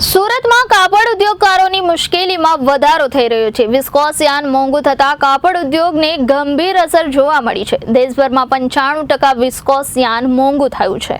સુરતમાં કાપડ ઉદ્યોગકારોની મુશ્કેલીમાં વધારો થઈ રહ્યો છે. વિસ્કોસ યાન મોંઘું થતા કાપડ ઉદ્યોગને ગંભીર અસર જોવા મળી છે. દેશભરમાં પંચાણું ટકા વિસ્કોસ યાન મોંઘું થયું છે.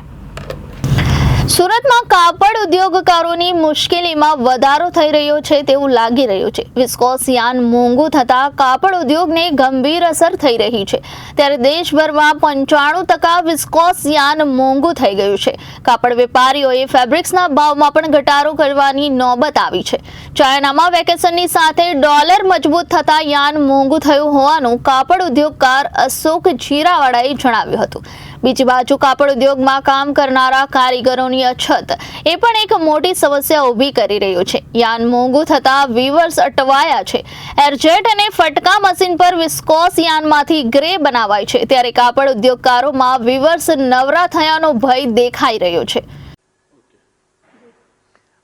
સુરતમાં કાપડ ઉદ્યોગકારોની મુશ્કેલીમાં વધારો થઈ રહ્યો છે તેવું લાગી રહ્યું છે. વિસ્કોસ યાન મોંઘું થતાં કાપડ ઉદ્યોગને ગંભીર અસર થઈ રહી છે. ત્યારે દેશભરમાં પંચાણું ટકા વિસ્કોસ યાન મોંઘું થઈ ગયું છે. કાપડ વેપારીઓએ ફેબ્રિક્સના ભાવમાં પણ ઘટાડો કરવાની નોબત આવી છે. ચાઇનામાં વેકેશનની સાથે ડોલર મજબૂત થતાં યાન મોંઘું થયું હોવાનું કાપડ ઉદ્યોગકાર અશોક જીરાવાળાએ જણાવ્યું હતું. બીજી બાજુ કાપડ ઉદ્યોગમાં કામ કરનારા કારીગરોની અછત. એ પણ એક મોટી સમસ્યા ઊભી કરી રહ્યું છે. યાન મોંઘું થતા વીવર્સ અટવાયા છે. એરજેટ અને ફટકા મશીન પર વિસ્કોસ યાનમાંથી ગ્રે બનાવાય છે. ત્યારે કાપડ ઉદ્યોગકારોમાં વીવર્સ નવરા થયાનો ભય દેખાઈ રહ્યો છે.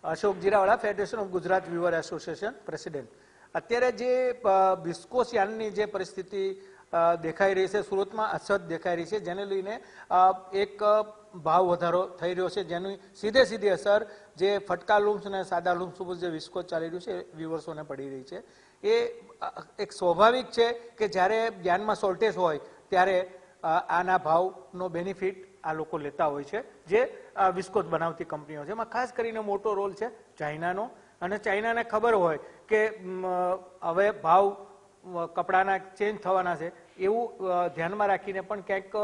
Ashok Jirawala federation of Gujarat weaver association president અત્યારે જે વિસ્કોસ યાનની જે પરિસ્થિતિ દેખાઈ રહી છે સુરતમાં અછત દેખાઈ રહી છે જેને લઈને એક ભાવ વધારો થઈ રહ્યો છે જેની સીધે સીધી અસર જે ફટકા લૂમ્સ અને સાદા લૂમ્સ ઉપર જે વિસ્કો ચાલી રહ્યું છે વિવર્સોને પડી રહી છે. એ એક સ્વાભાવિક છે કે જ્યારે જ્ઞાનમાં શોર્ટેજ હોય ત્યારે આના ભાવનો બેનિફિટ આ લોકો લેતા હોય છે જે અ, વિસ્કોસ બનાવતી કંપનીઓ છે. એમાં ખાસ કરીને મોટો રોલ છે ચાઇનાનો. અને ચાઇનાને ખબર હોય કે હવે ભાવ કપડાના ચેન્જ થવાના છે. એવું ધ્યાનમાં રાખીને પણ ક્યાંક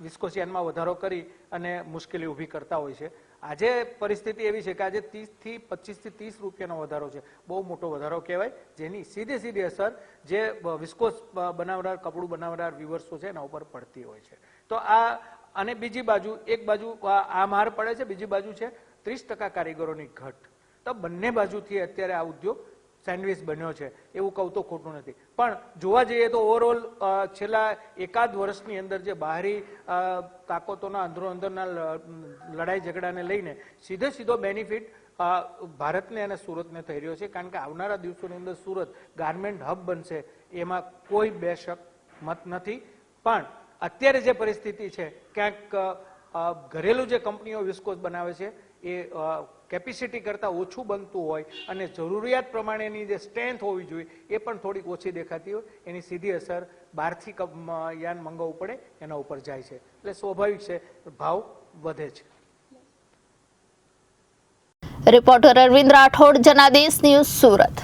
વિસ્કોસિયાનમાં વધારો કરી અને મુશ્કેલી ઊભી કરતા હોય છે. આજે પરિસ્થિતિ એવી છે કે આજે ત્રીસથી પચીસથી ત્રીસ રૂપિયાનો વધારો છે. બહુ મોટો વધારો કહેવાય, જેની સીધી સીધી અસર જે વિસ્કોસ બનાવનાર, કપડું બનાવનાર વ્યુઅર્સો છે એના ઉપર પડતી હોય છે. તો આ, અને બીજી બાજુ, એક બાજુ આ માર પડે છે, બીજી બાજુ છે ત્રીસ ટકા કારીગરોની ઘટ. તો બંને બાજુથી અત્યારે આ ઉદ્યોગ સેન્ડવિચ બન્યો છે, એવું કહું તો ખોટું નથી. પણ જોવા જઈએ તો ઓવરઓલ છેલ્લા એકાદ વર્ષની અંદર જે બહારી તાકાતોના અંદરો અંદરના લડાઈ ઝઘડાને લઈને સીધે સીધો બેનિફિટ ભારતને અને સુરતને થઈ રહ્યો છે. કારણ કે આવનારા દિવસોની અંદર સુરત ગાર્મેન્ટ હબ બનશે, એમાં કોઈ બેશક મત નથી. પણ અત્યારે જે પરિસ્થિતિ છે, ક્યાંક ઘરેલું જે કંપનીઓ વિસ્કોસ બનાવે છે, એ કેપેસિટી કરતાં ઓછું બનતું હોય અને જરૂરિયાત પ્રમાણેની જે સ્ટ્રેન્થ હોવી જોઈએ, એ પણ થોડીક ઓછી દેખાતી હોય. એની સીધી અસર બહારથી યાન મંગાવવું પડે, એના ઉપર જાય છે. એટલે સ્વાભાવિક છે, ભાવ વધે છે. Reporter Arvind Rathod, Janadesh news Surat.